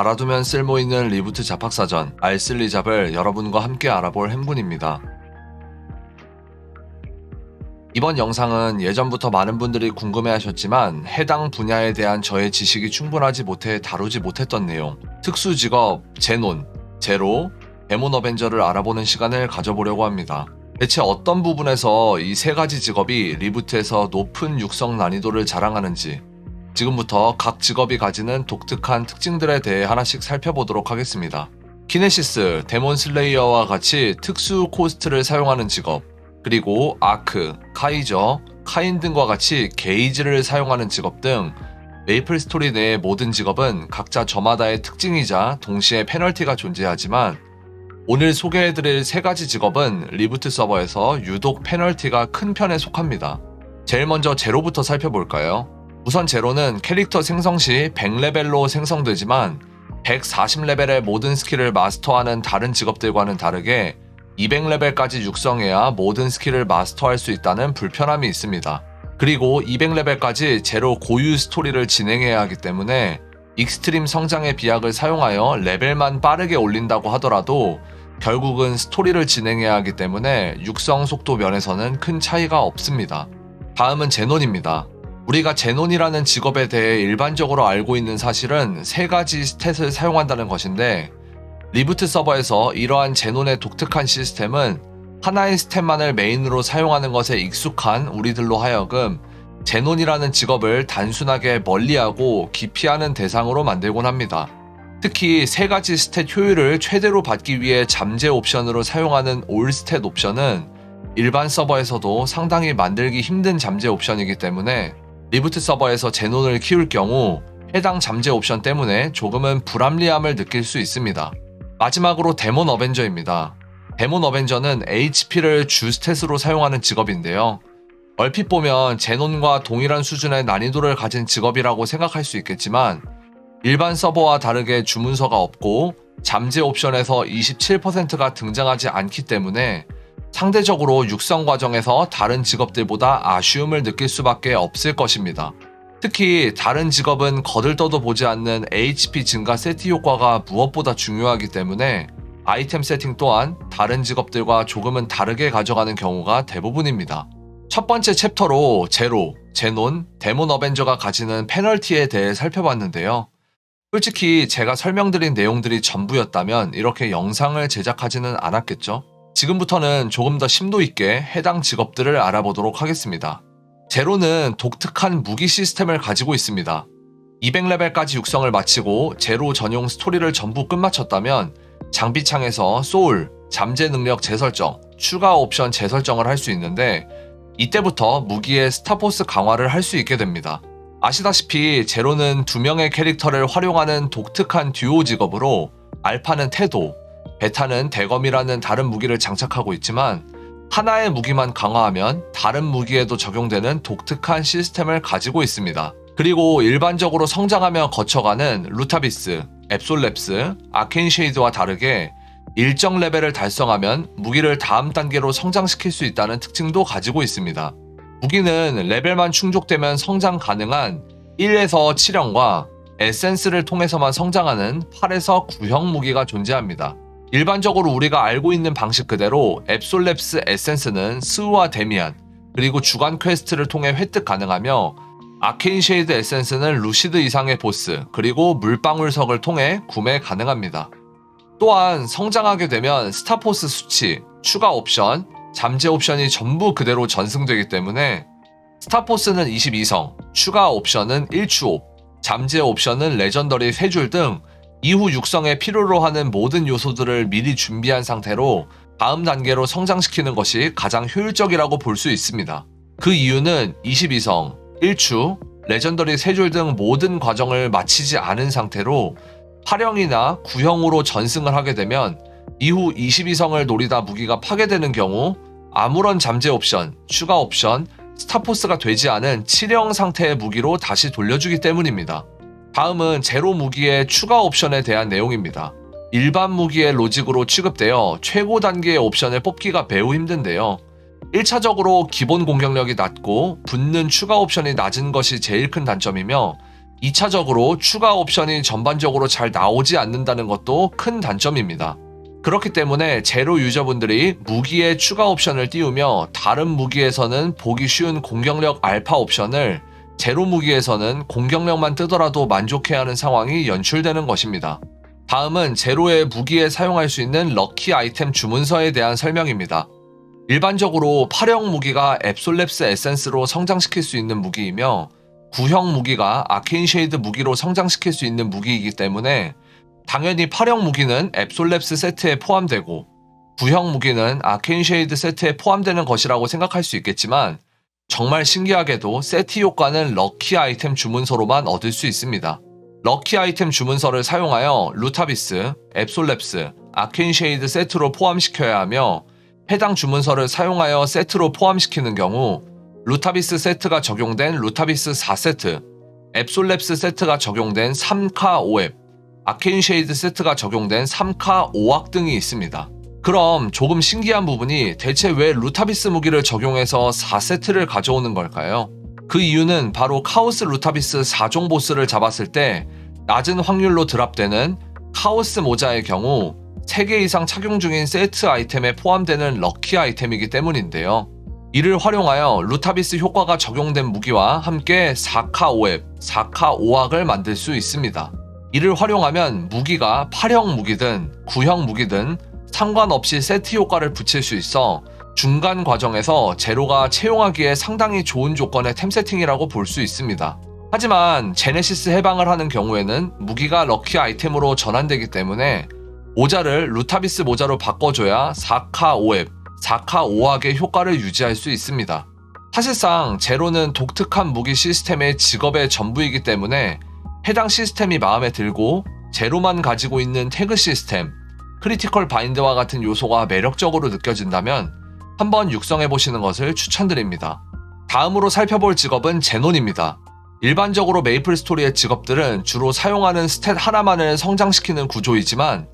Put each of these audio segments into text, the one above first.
알아두면 쓸모있는 리부트 잡학사전 알쓸리 잡을 여러분과 함께 알아볼 행군입니다. 이번 영상은 예전부터 많은 분들이 궁금해하셨지만 해당 분야에 대한 저의 지식이 충분하지 못해 다루지 못했던 내용 특수 직업 제논, 제로, 데몬 어벤져를 알아보는 시간을 가져보려고 합니다. 대체 어떤 부분에서 이 세 가지 직업이 리부트에서 높은 육성 난이도를 자랑하는지 지금부터 각 직업이 가지는 독특한 특징들에 대해 하나씩 살펴보도록 하겠습니다. 키네시스, 데몬 슬레이어와 같이 특수 코스트를 사용하는 직업, 그리고 아크, 카이저, 카인 등과 같이 게이지를 사용하는 직업 등 메이플 스토리 내의 모든 직업은 각자 저마다의 특징이자 동시에 페널티가 존재하지만 오늘 소개해드릴 세 가지 직업은 리부트 서버에서 유독 페널티가 큰 편에 속합니다. 제일 먼저 제로부터 살펴볼까요? 우선 제로는 캐릭터 생성 시 100레벨로 생성되지만 140레벨의 모든 스킬을 마스터하는 다른 직업들과는 다르게 200레벨까지 육성해야 모든 스킬을 마스터할 수 있다는 불편함이 있습니다. 그리고 200레벨까지 제로 고유 스토리를 진행해야 하기 때문에 익스트림 성장의 비약을 사용하여 레벨만 빠르게 올린다고 하더라도 결국은 스토리를 진행해야 하기 때문에 육성 속도 면에서는 큰 차이가 없습니다. 다음은 제논입니다. 우리가 제논이라는 직업에 대해 일반적으로 알고 있는 사실은 세 가지 스탯을 사용한다는 것인데 리부트 서버에서 이러한 제논의 독특한 시스템은 하나의 스탯만을 메인으로 사용하는 것에 익숙한 우리들로 하여금 제논이라는 직업을 단순하게 멀리하고 기피하는 대상으로 만들곤 합니다. 특히 세 가지 스탯 효율을 최대로 받기 위해 잠재 옵션으로 사용하는 올 스탯 옵션은 일반 서버에서도 상당히 만들기 힘든 잠재 옵션이기 때문에 리부트 서버에서 제논을 키울 경우 해당 잠재 옵션 때문에 조금은 불합리함을 느낄 수 있습니다. 마지막으로 데몬 어벤져입니다. 데몬 어벤져는 HP를 주 스탯으로 사용하는 직업인데요. 얼핏 보면 제논과 동일한 수준의 난이도를 가진 직업이라고 생각할 수 있겠지만 일반 서버와 다르게 주문서가 없고 잠재 옵션에서 27%가 등장하지 않기 때문에 상대적으로 육성 과정에서 다른 직업들보다 아쉬움을 느낄 수밖에 없을 것입니다. 특히 다른 직업은 거들떠도 보지 않는 HP 증가 세트 효과가 무엇보다 중요하기 때문에 아이템 세팅 또한 다른 직업들과 조금은 다르게 가져가는 경우가 대부분입니다. 첫 번째 챕터로 제로, 제논, 데몬 어벤져가 가지는 페널티에 대해 살펴봤는데요. 솔직히 제가 설명드린 내용들이 전부였다면 이렇게 영상을 제작하지는 않았겠죠? 지금부터는 조금 더 심도 있게 해당 직업들을 알아보도록 하겠습니다. 제로는 독특한 무기 시스템을 가지고 있습니다. 200레벨까지 육성을 마치고 제로 전용 스토리를 전부 끝마쳤다면 장비창에서 소울, 잠재 능력 재설정, 추가 옵션 재설정을 할 수 있는데 이때부터 무기의 스타포스 강화를 할 수 있게 됩니다. 아시다시피 제로는 두 명의 캐릭터를 활용하는 독특한 듀오 직업으로 알파는 태도, 베타는 대검이라는 다른 무기를 장착하고 있지만 하나의 무기만 강화하면 다른 무기에도 적용되는 독특한 시스템을 가지고 있습니다. 그리고 일반적으로 성장하며 거쳐가는 루타비스, 앱솔랩스, 아케인 쉐이드와 다르게 일정 레벨을 달성하면 무기를 다음 단계로 성장시킬 수 있다는 특징도 가지고 있습니다. 무기는 레벨만 충족되면 성장 가능한 1에서 7형과 에센스를 통해서만 성장하는 8에서 9형 무기가 존재합니다. 일반적으로 우리가 알고 있는 방식 그대로 앱솔랩스 에센스는 스우와 데미안 그리고 주간 퀘스트를 통해 획득 가능하며 아케인 쉐이드 에센스는 루시드 이상의 보스 그리고 물방울석을 통해 구매 가능합니다. 또한 성장하게 되면 스타포스 수치, 추가 옵션, 잠재 옵션이 전부 그대로 전승되기 때문에 스타포스는 22성, 추가 옵션은 1추옵, 잠재 옵션은 레전더리 3줄 등 이후 육성에 필요로 하는 모든 요소들을 미리 준비한 상태로 다음 단계로 성장시키는 것이 가장 효율적이라고 볼 수 있습니다. 그 이유는 22성, 1추, 레전더리 3줄 등 모든 과정을 마치지 않은 상태로 8형이나 9형으로 전승을 하게 되면 이후 22성을 노리다 무기가 파괴되는 경우 아무런 잠재 옵션, 추가 옵션, 스타포스가 되지 않은 7형 상태의 무기로 다시 돌려주기 때문입니다. 다음은 제로 무기의 추가 옵션에 대한 내용입니다. 일반 무기의 로직으로 취급되어 최고 단계의 옵션을 뽑기가 매우 힘든데요. 1차적으로 기본 공격력이 낮고 붙는 추가 옵션이 낮은 것이 제일 큰 단점이며 2차적으로 추가 옵션이 전반적으로 잘 나오지 않는다는 것도 큰 단점입니다. 그렇기 때문에 제로 유저분들이 무기에 추가 옵션을 띄우며 다른 무기에서는 보기 쉬운 공격력 알파 옵션을 제로 무기에서는 공격력만 뜨더라도 만족해야 하는 상황이 연출되는 것입니다. 다음은 제로의 무기에 사용할 수 있는 럭키 아이템 주문서에 대한 설명입니다. 일반적으로 파령 무기가 앱솔랩스 에센스로 성장시킬 수 있는 무기이며 구형 무기가 아케인 쉐이드 무기로 성장시킬 수 있는 무기이기 때문에 당연히 파령 무기는 앱솔랩스 세트에 포함되고 구형 무기는 아케인 쉐이드 세트에 포함되는 것이라고 생각할 수 있겠지만 정말 신기하게도 세트 효과는 럭키 아이템 주문서로만 얻을 수 있습니다. 럭키 아이템 주문서를 사용하여 루타비스, 앱솔랩스, 아케인 쉐이드 세트로 포함시켜야 하며 해당 주문서를 사용하여 세트로 포함시키는 경우 루타비스 세트가 적용된 루타비스 4세트, 앱솔랩스 세트가 적용된 3카 5앱, 아케인 쉐이드 세트가 적용된 3카 5악 등이 있습니다. 그럼 조금 신기한 부분이 대체 왜 루타비스 무기를 적용해서 4세트를 가져오는 걸까요? 그 이유는 바로 카오스 루타비스 4종 보스를 잡았을 때 낮은 확률로 드랍되는 카오스 모자의 경우 3개 이상 착용 중인 세트 아이템에 포함되는 럭키 아이템이기 때문인데요. 이를 활용하여 루타비스 효과가 적용된 무기와 함께 4카 5앱, 4카 5악을 만들 수 있습니다. 이를 활용하면 무기가 파령 무기든 구형 무기든 상관없이 세트 효과를 붙일 수 있어 중간 과정에서 제로가 채용하기에 상당히 좋은 조건의 템 세팅이라고 볼 수 있습니다. 하지만 제네시스 해방을 하는 경우에는 무기가 럭키 아이템으로 전환되기 때문에 모자를 루타비스 모자로 바꿔줘야 4카 5앱, 4카 5악의 효과를 유지할 수 있습니다. 사실상 제로는 독특한 무기 시스템의 직업의 전부이기 때문에 해당 시스템이 마음에 들고 제로만 가지고 있는 태그 시스템, 크리티컬 바인드와 같은 요소가 매력적으로 느껴진다면 한번 육성해 보시는 것을 추천드립니다. 다음으로 살펴볼 직업은 제논입니다. 일반적으로 메이플 스토리의 직업들은 주로 사용하는 스탯 하나만을 성장시키는 구조이지만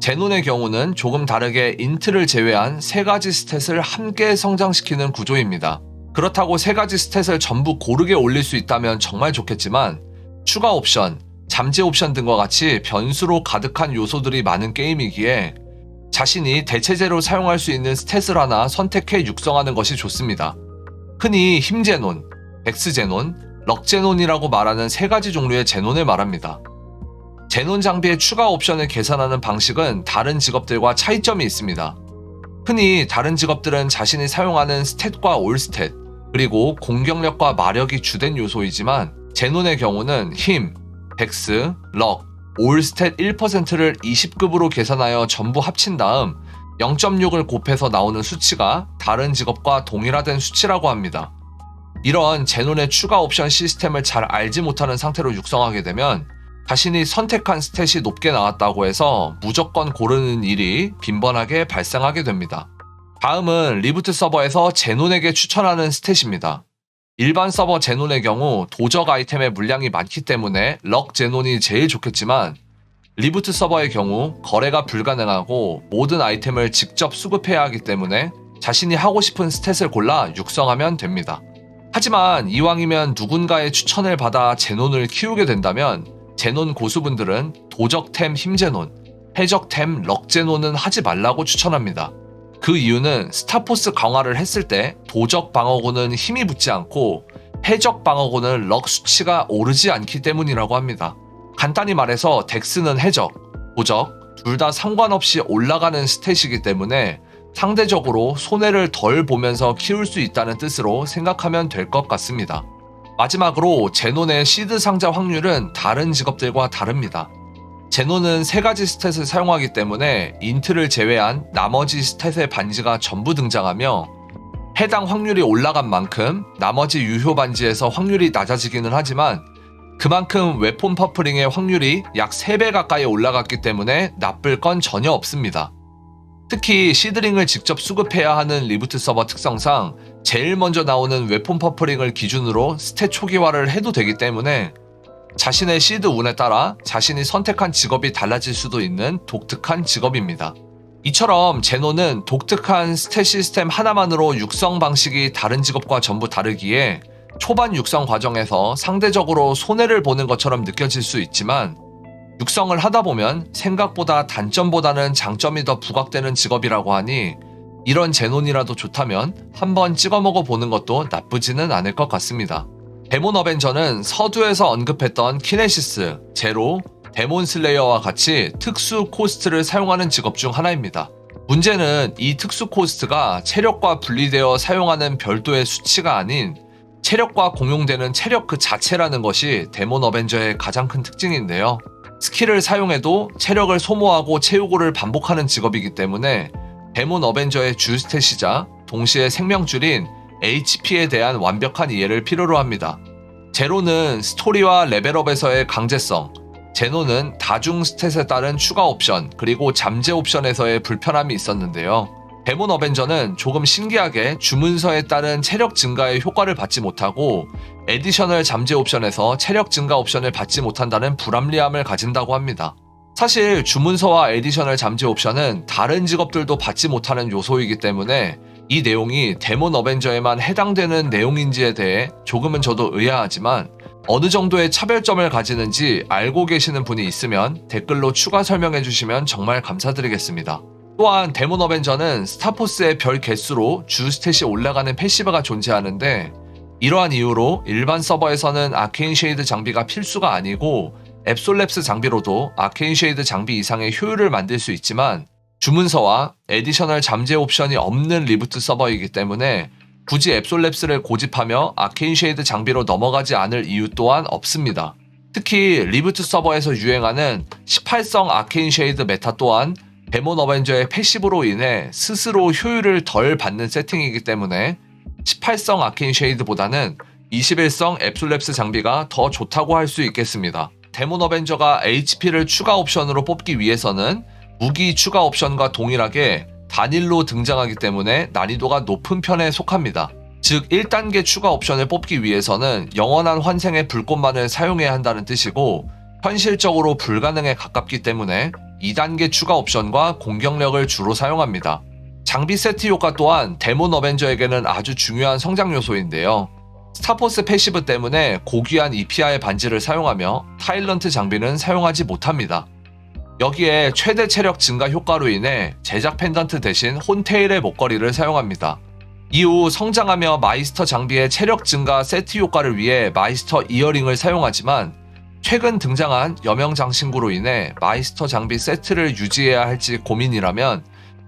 제논의 경우는 조금 다르게 인트를 제외한 세 가지 스탯을 함께 성장시키는 구조입니다. 그렇다고 세 가지 스탯을 전부 고르게 올릴 수 있다면 정말 좋겠지만 추가 옵션, 잠재 옵션 등과 같이 변수로 가득한 요소들이 많은 게임이기에 자신이 대체제로 사용할 수 있는 스탯을 하나 선택해 육성하는 것이 좋습니다. 흔히 힘제논, 백스제논, 럭제논이라고 말하는 세 가지 종류의 제논을 말합니다. 제논 장비의 추가 옵션을 계산하는 방식은 다른 직업들과 차이점이 있습니다. 흔히 다른 직업들은 자신이 사용하는 스탯과 올스탯, 그리고 공격력과 마력이 주된 요소이지만 제논의 경우는 힘, 백스, 럭, 올스탯 1%를 20급으로 계산하여 전부 합친 다음 0.6을 곱해서 나오는 수치가 다른 직업과 동일화된 수치라고 합니다. 이런 제논의 추가 옵션 시스템을 잘 알지 못하는 상태로 육성하게 되면 자신이 선택한 스탯이 높게 나왔다고 해서 무조건 고르는 일이 빈번하게 발생하게 됩니다. 다음은 리부트 서버에서 제논에게 추천하는 스탯입니다. 일반 서버 제논의 경우 도적 아이템의 물량이 많기 때문에 럭 제논이 제일 좋겠지만 리부트 서버의 경우 거래가 불가능하고 모든 아이템을 직접 수급해야 하기 때문에 자신이 하고 싶은 스탯을 골라 육성하면 됩니다. 하지만 이왕이면 누군가의 추천을 받아 제논을 키우게 된다면 제논 고수분들은 도적템 힘제논, 해적템 럭제논은 하지 말라고 추천합니다. 그 이유는 스타포스 강화를 했을 때 도적 방어구는 힘이 붙지 않고 해적 방어구는 럭 수치가 오르지 않기 때문이라고 합니다. 간단히 말해서 덱스는 해적, 도적 둘 다 상관없이 올라가는 스탯이기 때문에 상대적으로 손해를 덜 보면서 키울 수 있다는 뜻으로 생각하면 될 것 같습니다. 마지막으로 제논의 시드 상자 확률은 다른 직업들과 다릅니다. 제논은 세 가지 스탯을 사용하기 때문에 인트를 제외한 나머지 스탯의 반지가 전부 등장하며 해당 확률이 올라간 만큼 나머지 유효 반지에서 확률이 낮아지기는 하지만 그만큼 웨폰 퍼플링의 확률이 약 3배 가까이 올라갔기 때문에 나쁠 건 전혀 없습니다. 특히 시드링을 직접 수급해야 하는 리부트 서버 특성상 제일 먼저 나오는 웨폰 퍼플링을 기준으로 스탯 초기화를 해도 되기 때문에 자신의 시드 운에 따라 자신이 선택한 직업이 달라질 수도 있는 독특한 직업입니다. 이처럼 제노는 독특한 스탯 시스템 하나만으로 육성 방식이 다른 직업과 전부 다르기에 초반 육성 과정에서 상대적으로 손해를 보는 것처럼 느껴질 수 있지만 육성을 하다 보면 생각보다 단점보다는 장점이 더 부각되는 직업이라고 하니 이런 제논이라도 좋다면 한번 찍어 먹어 보는 것도 나쁘지는 않을 것 같습니다. 데몬 어벤져는 서두에서 언급했던 키네시스, 제로, 데몬 슬레이어와 같이 특수 코스트를 사용하는 직업 중 하나입니다. 문제는 이 특수 코스트가 체력과 분리되어 사용하는 별도의 수치가 아닌 체력과 공용되는 체력 그 자체라는 것이 데몬 어벤져의 가장 큰 특징인데요. 스킬을 사용해도 체력을 소모하고 채우고를 반복하는 직업이기 때문에 데몬 어벤져의 주 스탯이자 동시에 생명줄인 HP에 대한 완벽한 이해를 필요로 합니다. 제로는 스토리와 레벨업에서의 강제성, 제노는 다중 스탯에 따른 추가 옵션, 그리고 잠재 옵션에서의 불편함이 있었는데요. 데몬 어벤져는 조금 신기하게 주문서에 따른 체력 증가의 효과를 받지 못하고 에디셔널 잠재 옵션에서 체력 증가 옵션을 받지 못한다는 불합리함을 가진다고 합니다. 사실 주문서와 에디셔널 잠재 옵션은 다른 직업들도 받지 못하는 요소이기 때문에 이 내용이 데몬 어벤져에만 해당되는 내용인지에 대해 조금은 저도 의아하지만 어느 정도의 차별점을 가지는지 알고 계시는 분이 있으면 댓글로 추가 설명해 주시면 정말 감사드리겠습니다. 또한 데몬 어벤져는 스타포스의 별 개수로 주 스탯이 올라가는 패시브가 존재하는데 이러한 이유로 일반 서버에서는 아케인 쉐이드 장비가 필수가 아니고 앱솔랩스 장비로도 아케인 쉐이드 장비 이상의 효율을 만들 수 있지만 주문서와 에디셔널 잠재 옵션이 없는 리부트 서버이기 때문에 굳이 앱솔랩스를 고집하며 아케인 쉐이드 장비로 넘어가지 않을 이유 또한 없습니다. 특히 리부트 서버에서 유행하는 18성 아케인 쉐이드 메타 또한 데몬 어벤져의 패시브로 인해 스스로 효율을 덜 받는 세팅이기 때문에 18성 아케인 쉐이드보다는 21성 앱솔랩스 장비가 더 좋다고 할 수 있겠습니다. 데몬 어벤져가 HP를 추가 옵션으로 뽑기 위해서는 무기 추가 옵션과 동일하게 단일로 등장하기 때문에 난이도가 높은 편에 속합니다. 즉 1단계 추가 옵션을 뽑기 위해서는 영원한 환생의 불꽃만을 사용해야 한다는 뜻이고 현실적으로 불가능에 가깝기 때문에 2단계 추가 옵션과 공격력을 주로 사용합니다. 장비 세트 효과 또한 데몬 어벤져에게는 아주 중요한 성장 요소인데요. 스타포스 패시브 때문에 고귀한 EPI의 반지를 사용하며 타일런트 장비는 사용하지 못합니다. 여기에 최대 체력 증가 효과로 인해 제작 펜던트 대신 혼테일의 목걸이를 사용합니다. 이후 성장하며 마이스터 장비의 체력 증가 세트 효과를 위해 마이스터 이어링을 사용하지만 최근 등장한 여명 장신구로 인해 마이스터 장비 세트를 유지해야 할지 고민이라면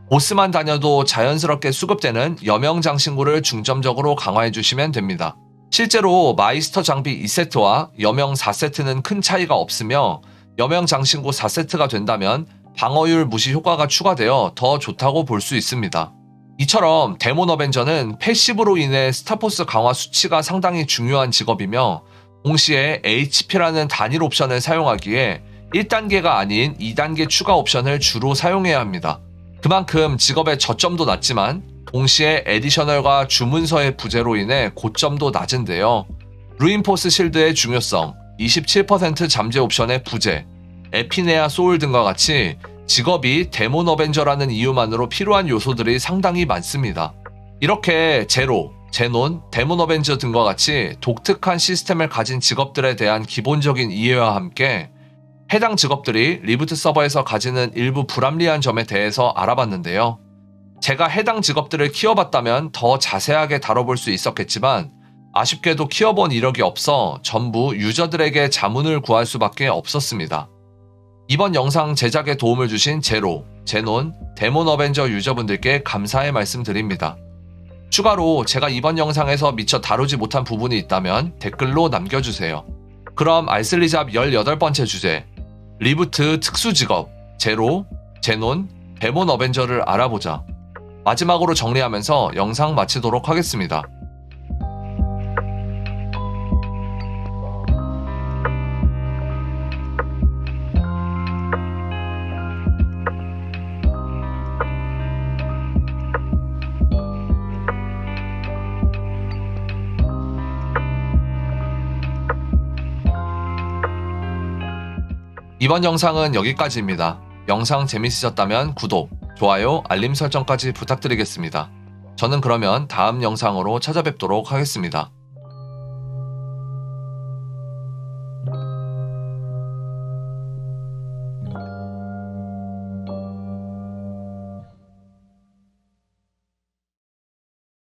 보스만 다녀도 자연스럽게 수급되는 여명 장신구를 중점적으로 강화해 주시면 됩니다. 실제로 마이스터 장비 2세트와 여명 4세트는 큰 차이가 없으며 여명 장신구 4세트가 된다면 방어율 무시 효과가 추가되어 더 좋다고 볼 수 있습니다. 이처럼 데몬 어벤져는 패시브로 인해 스타포스 강화 수치가 상당히 중요한 직업이며 동시에 HP라는 단일 옵션을 사용하기에 1단계가 아닌 2단계 추가 옵션을 주로 사용해야 합니다. 그만큼 직업의 저점도 낮지만 동시에 에디셔널과 주문서의 부재로 인해 고점도 낮은데요. 루인포스 실드의 중요성, 27% 잠재 옵션의 부재, 에피네아 소울 등과 같이 직업이 데몬 어벤져라는 이유만으로 필요한 요소들이 상당히 많습니다. 이렇게 제로, 제논, 데몬 어벤져 등과 같이 독특한 시스템을 가진 직업들에 대한 기본적인 이해와 함께 해당 직업들이 리부트 서버에서 가지는 일부 불합리한 점에 대해서 알아봤는데요. 제가 해당 직업들을 키워봤다면 더 자세하게 다뤄볼 수 있었겠지만 아쉽게도 키워본 이력이 없어 전부 유저들에게 자문을 구할 수밖에 없었습니다. 이번 영상 제작에 도움을 주신 제로, 제논, 데몬 어벤져 유저분들께 감사의 말씀 드립니다. 추가로 제가 이번 영상에서 미처 다루지 못한 부분이 있다면 댓글로 남겨주세요. 그럼 알쓸리잡 18번째 주제 리부트 특수 직업 제로, 제논, 데몬 어벤져를 알아보자. 마지막으로 정리하면서 영상 마치도록 하겠습니다. 이번 영상은 여기까지입니다. 영상 재밌으셨다면 구독, 좋아요, 알림 설정까지 부탁드리겠습니다. 저는 그러면 다음 영상으로 찾아뵙도록 하겠습니다.